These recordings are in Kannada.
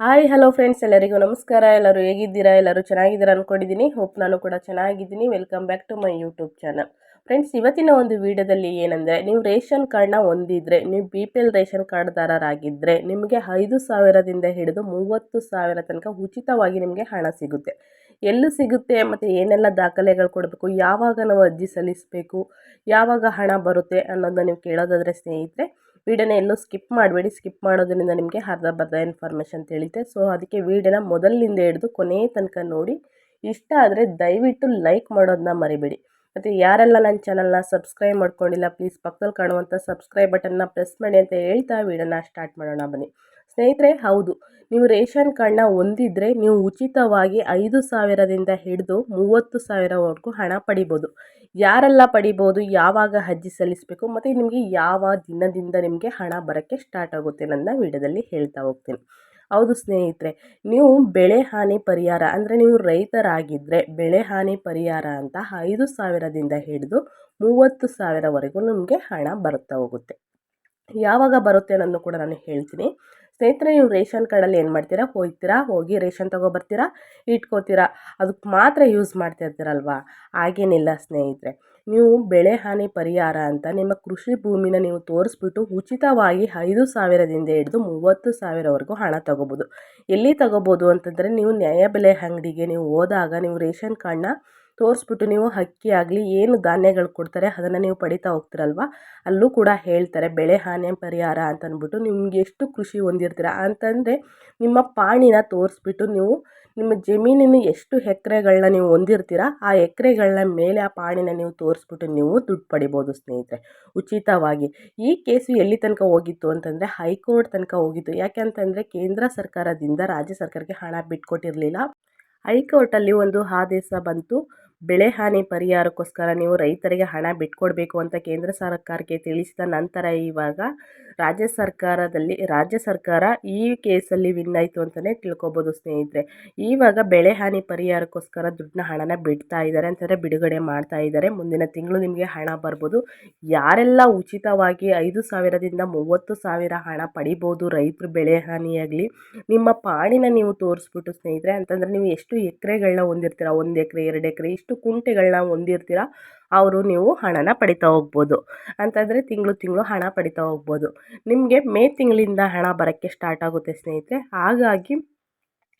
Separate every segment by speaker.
Speaker 1: ಹಾಯ್ ಹಲೋ ಫ್ರೆಂಡ್ಸ್ ಎಲ್ಲರಿಗೂ ನಮಸ್ಕಾರ. ಎಲ್ಲರೂ ಹೇಗಿದ್ದೀರಾ? ಎಲ್ಲರೂ ಚೆನ್ನಾಗಿದ್ದೀರಾ ಅಂದ್ಕೊಂಡಿದ್ದೀನಿ ಹೋಪ್ ನಾನು ಕೂಡ ಚೆನ್ನಾಗಿದ್ದೀನಿ. Welcome back to my YouTube channel friends ಇವತ್ತಿನ ಒಂದು ವಿಡಿಯೋದಲ್ಲಿ ಏನಂದರೆ, ನೀವು ರೇಷನ್ ಕಾರ್ಡ್ನ ಹೊಂದಿದ್ರೆ, ನೀವು ಬಿ ಪಿ ಎಲ್ ರೇಷನ್ ಕಾರ್ಡ್ದಾರರಾಗಿದ್ದರೆ ನಿಮಗೆ ಐದು ಸಾವಿರದಿಂದ ಹಿಡಿದು ಮೂವತ್ತು ಸಾವಿರ ತನಕ ಉಚಿತವಾಗಿ ನಿಮಗೆ ಹಣ ಸಿಗುತ್ತೆ. ಎಲ್ಲೂ ಸಿಗುತ್ತೆ ಮತ್ತು ಏನೆಲ್ಲ ದಾಖಲೆಗಳು ಕೊಡಬೇಕು, ಯಾವಾಗ ನಾವು ಅರ್ಜಿ ಸಲ್ಲಿಸಬೇಕು, ಯಾವಾಗ ಹಣ ಬರುತ್ತೆ ಅನ್ನೋದನ್ನ ನೀವು ಕೇಳೋದಾದರೆ ಸ್ನೇಹಿತರೆ ವೀಡಿಯೋನ ಎಲ್ಲೂ ಸ್ಕಿಪ್ ಮಾಡಬೇಡಿ. ಸ್ಕಿಪ್ ಮಾಡೋದರಿಂದ ನಿಮಗೆ ಅರ್ಧ ಬರ್ಧ ಇನ್ಫಾರ್ಮೇಷನ್ ತಿಳಿತೆ ಸೊ ಅದಕ್ಕೆ ವೀಡಿಯೋನ ಮೊದಲಿನಿಂದ ಹಿಡಿದು ಕೊನೆಯ ತನಕ ನೋಡಿ. ಇಷ್ಟ ಆದರೆ ದಯವಿಟ್ಟು ಲೈಕ್ ಮಾಡೋದನ್ನ ಮರಿಬೇಡಿ. ಮತ್ತು ಯಾರೆಲ್ಲ ನನ್ನ ಚಾನಲ್ನ ಸಬ್ಸ್ಕ್ರೈಬ್ ಮಾಡ್ಕೊಂಡಿಲ್ಲ ಪ್ಲೀಸ್ ಪಕ್ಕದಲ್ಲಿ ಕಾಣುವಂಥ ಸಬ್ಸ್ಕ್ರೈಬ್ ಬಟನ್ನ ಪ್ರೆಸ್ ಮಾಡಿ ಅಂತ ಹೇಳ್ತಾ ವೀಡಿಯೋನ ಸ್ಟಾರ್ಟ್ ಮಾಡೋಣ ಬನ್ನಿ. ಸ್ನೇಹಿತರೆ, ಹೌದು. ನೀವು ರೇಷನ್ ಕಾರ್ಡ್ನ ಹೊಂದಿದ್ರೆ ನೀವು ಉಚಿತವಾಗಿ ಐದು ಸಾವಿರದಿಂದ ಹಿಡಿದು ಮೂವತ್ತು ಸಾವಿರವರೆಗೂ ಹಣ ಪಡಿಬೋದು. ಯಾರೆಲ್ಲ ಪಡಿಬೋದು, ಯಾವಾಗ ಅರ್ಜಿ ಸಲ್ಲಿಸಬೇಕು ಮತ್ತು ನಿಮಗೆ ಯಾವ ದಿನದಿಂದ ನಿಮಗೆ ಹಣ ಬರೋಕ್ಕೆ ಸ್ಟಾರ್ಟ್ ಆಗುತ್ತೆ ನನ್ನ ವಿಡಿಯೋದಲ್ಲಿ ಹೇಳ್ತಾ ಹೋಗ್ತೀನಿ. ಹೌದು ಸ್ನೇಹಿತರೆ, ನೀವು ಬೆಳೆ ಹಾನಿ ಪರಿಹಾರ ಅಂದರೆ ನೀವು ರೈತರಾಗಿದ್ದರೆ ಬೆಳೆ ಹಾನಿ ಪರಿಹಾರ ಅಂತ ಐದು ಸಾವಿರದಿಂದ ಹಿಡಿದು ಮೂವತ್ತು ಸಾವಿರವರೆಗೂ ನಿಮಗೆ ಹಣ ಬರುತ್ತಾ ಹೋಗುತ್ತೆ. ಯಾವಾಗ ಬರುತ್ತೆ ಅನ್ನೋದನ್ನು ಕೂಡ ನಾನು ಹೇಳ್ತೀನಿ. ಸ್ನೇಹಿತರೆ, ನೀವು ರೇಷನ್ ಕಾರ್ಡಲ್ಲಿ ಏನು ಮಾಡ್ತೀರಾ? ಹೋಗ್ತೀರಾ? ಹೋಗಿ ರೇಷನ್ ತೊಗೊಬರ್ತೀರಾ? ಇಟ್ಕೋತೀರಾ? ಅದಕ್ಕೆ ಮಾತ್ರ ಯೂಸ್ ಮಾಡ್ತಾ ಇರ್ತೀರಲ್ವಾ? ಹಾಗೇನಿಲ್ಲ ಸ್ನೇಹಿತರೆ. ನೀವು ಬೆಳೆ ಹಾನಿ ಪರಿಹಾರ ಅಂತ ನಿಮ್ಮ ಕೃಷಿ ಭೂಮಿನ ನೀವು ತೋರಿಸ್ಬಿಟ್ಟು ಉಚಿತವಾಗಿ ಐದು ಸಾವಿರದಿಂದ ಹಿಡಿದು ಮೂವತ್ತು ಸಾವಿರವರೆಗೂ ಹಣ ತಗೋಬೋದು. ಎಲ್ಲಿ ತಗೋಬೋದು ಅಂತಂದರೆ, ನೀವು ನ್ಯಾಯಬೆಲೆ ಅಂಗಡಿಗೆ ನೀವು ಹೋದಾಗ ನೀವು ರೇಷನ್ ಕಾರ್ಡ್ನ ತೋರಿಸ್ಬಿಟ್ಟು ನೀವು ಅಕ್ಕಿ ಆಗಲಿ, ಏನು ಧಾನ್ಯಗಳು ಕೊಡ್ತಾರೆ ಅದನ್ನು ನೀವು ಪಡಿತಾ ಹೋಗ್ತಿರಲ್ವ? ಅಲ್ಲೂ ಕೂಡ ಹೇಳ್ತಾರೆ, ಬೆಳೆ ಹಾನಿ ಪರಿಹಾರ ಅಂತಂದ್ಬಿಟ್ಟು ನಿಮ್ಗೆ ಎಷ್ಟು ಕೃಷಿ ಹೊಂದಿರ್ತೀರ? ಅಂತಂದರೆ ನಿಮ್ಮ ಪಾಣಿನ ತೋರಿಸ್ಬಿಟ್ಟು ನೀವು ನಿಮ್ಮ ಜಮೀನಿನ ಎಷ್ಟು ಎಕರೆಗಳನ್ನ ನೀವು ಹೊಂದಿರ್ತೀರ, ಆ ಎಕರೆಗಳನ್ನ ಮೇಲೆ ಆ ಪಾಣಿನ ನೀವು ತೋರಿಸ್ಬಿಟ್ಟು ನೀವು ದುಡ್ಡು ಪಡಿಬೋದು ಸ್ನೇಹಿತರೆ. ಉಚಿತವಾಗಿ. ಈ ಕೇಸು ಎಲ್ಲಿ ತನಕ ಹೋಗಿತ್ತು ಅಂತಂದರೆ ಹೈಕೋರ್ಟ್ ತನಕ ಹೋಗಿತ್ತು. ಯಾಕೆ ಅಂತಂದರೆ ಕೇಂದ್ರ ಸರ್ಕಾರದಿಂದ ರಾಜ್ಯ ಸರ್ಕಾರಕ್ಕೆ ಹಣ ಬಿಟ್ಕೊಟ್ಟಿರಲಿಲ್ಲ. ಹೈಕೋರ್ಟಲ್ಲಿ ಒಂದು ಆದೇಶ ಬಂತು. ಬೆಳೆ ಹಾನಿ ಪರಿಹಾರಕ್ಕೋಸ್ಕರ ನೀವು ರೈತರಿಗೆ ಹಣ ಬಿಟ್ಕೊಡ್ಬೇಕು ಅಂತ ಕೇಂದ್ರ ಸರ್ಕಾರಕ್ಕೆ ತಿಳಿಸಿದ ನಂತರ ಇವಾಗ ರಾಜ್ಯ ಸರ್ಕಾರದಲ್ಲಿ, ರಾಜ್ಯ ಸರ್ಕಾರ ಈ ಕೇಸಲ್ಲಿ ವಿನ್ ಆಯಿತು ಅಂತಲೇ ತಿಳ್ಕೊಬೋದು ಸ್ನೇಹಿತರೆ. ಇವಾಗ ಬೆಳೆ ಹಾನಿ ಪರಿಹಾರಕ್ಕೋಸ್ಕರ ದುಡ್ಡನ್ನ ಹಣನ ಬಿಡ್ತಾ ಇದ್ದಾರೆ ಅಂತಂದರೆ ಬಿಡುಗಡೆ ಮಾಡ್ತಾ ಇದ್ದಾರೆ. ಮುಂದಿನ ತಿಂಗಳು ನಿಮಗೆ ಹಣ ಬರ್ಬೋದು. ಯಾರೆಲ್ಲ ಉಚಿತವಾಗಿ ಐದು ಸಾವಿರದಿಂದ ಮೂವತ್ತು ಸಾವಿರ ಹಣ ಪಡಿಬೋದು ರೈತರು ಬೆಳೆ ಹಾನಿಯಾಗಲಿ ನಿಮ್ಮ ಪಾಣಿನ ನೀವು ತೋರಿಸ್ಬಿಟ್ಟು ಸ್ನೇಹಿತರೆ ಅಂತಂದರೆ ನೀವು ಎಷ್ಟು ಎಕರೆಗಳನ್ನ ಹೊಂದಿರ್ತೀರ? ಒಂದು ಎಕರೆ, ಎರಡು ಎಕರೆ, ಇಷ್ಟು ಕುಂಟೆಗಳನ್ನ ಹೊಂದಿರ್ತೀರ, ಅವರು ನೀವು ಹಣನ ಪಡಿತಾ ಹೋಗ್ಬೋದು. ಅಂತಂದರೆ ತಿಂಗಳು ತಿಂಗಳು ಹಣ ಪಡಿತಾ ಹೋಗ್ಬೋದು. ನಿಮಗೆ ಮೇ ತಿಂಗಳಿಂದ ಹಣ ಬರೋಕ್ಕೆ ಸ್ಟಾರ್ಟ್ ಆಗುತ್ತೆ ಸ್ನೇಹಿತರೆ. ಹಾಗಾಗಿ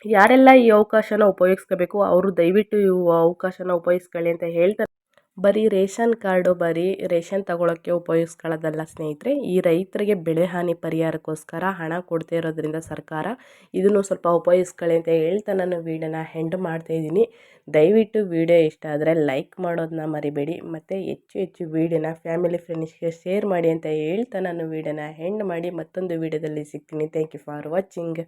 Speaker 1: ಯಾರೆಲ್ಲ ಈ ಅವಕಾಶನ ಉಪಯೋಗಿಸ್ಕೋಬೇಕು, ಅವರು ದಯವಿಟ್ಟು ಈ ಅವಕಾಶನ ಉಪಯೋಗಿಸ್ಕೊಳ್ಳಿ ಅಂತ ಹೇಳ್ತಾರೆ ಬರೀ ರೇಷನ್ ಕಾರ್ಡು, ಬರೀ ರೇಷನ್ ತಗೊಳ್ಳೋಕ್ಕೆ ಉಪಯೋಗಿಸ್ಕೊಳ್ಳೋದಲ್ಲ ಸ್ನೇಹಿತರೆ, ಈ ರೈತರಿಗೆ ಬೆಳೆ ಹಾನಿ ಪರಿಹಾರಕ್ಕೋಸ್ಕರ ಹಣ ಕೊಡ್ತಾ ಇರೋದ್ರಿಂದ ಸರ್ಕಾರ ಇದನ್ನು ಸ್ವಲ್ಪ ಉಪಯೋಗಿಸ್ಕೊಳ್ಳಿ ಅಂತ ಹೇಳ್ತಾ ನಾನು ವೀಡಿಯೋನ ಹೆಂಡ್ ಮಾಡ್ತಾಯಿದ್ದೀನಿ ದಯವಿಟ್ಟು ವೀಡಿಯೋ ಇಷ್ಟ ಆದರೆ ಲೈಕ್ ಮಾಡೋದನ್ನ ಮರಿಬೇಡಿ, ಮತ್ತು ಹೆಚ್ಚು ಹೆಚ್ಚು ವೀಡಿಯೋನ ಫ್ಯಾಮಿಲಿ ಫ್ರೆಂಡ್ಸ್ಗೆ ಶೇರ್ ಮಾಡಿ ಅಂತ ಹೇಳ್ತಾ ನಾನು ವೀಡಿಯೋನ ಹೆಂಡ್ ಮಾಡಿ ಮತ್ತೊಂದು ವೀಡಿಯೋದಲ್ಲಿ ಸಿಗ್ತೀನಿ. Thank you for watching.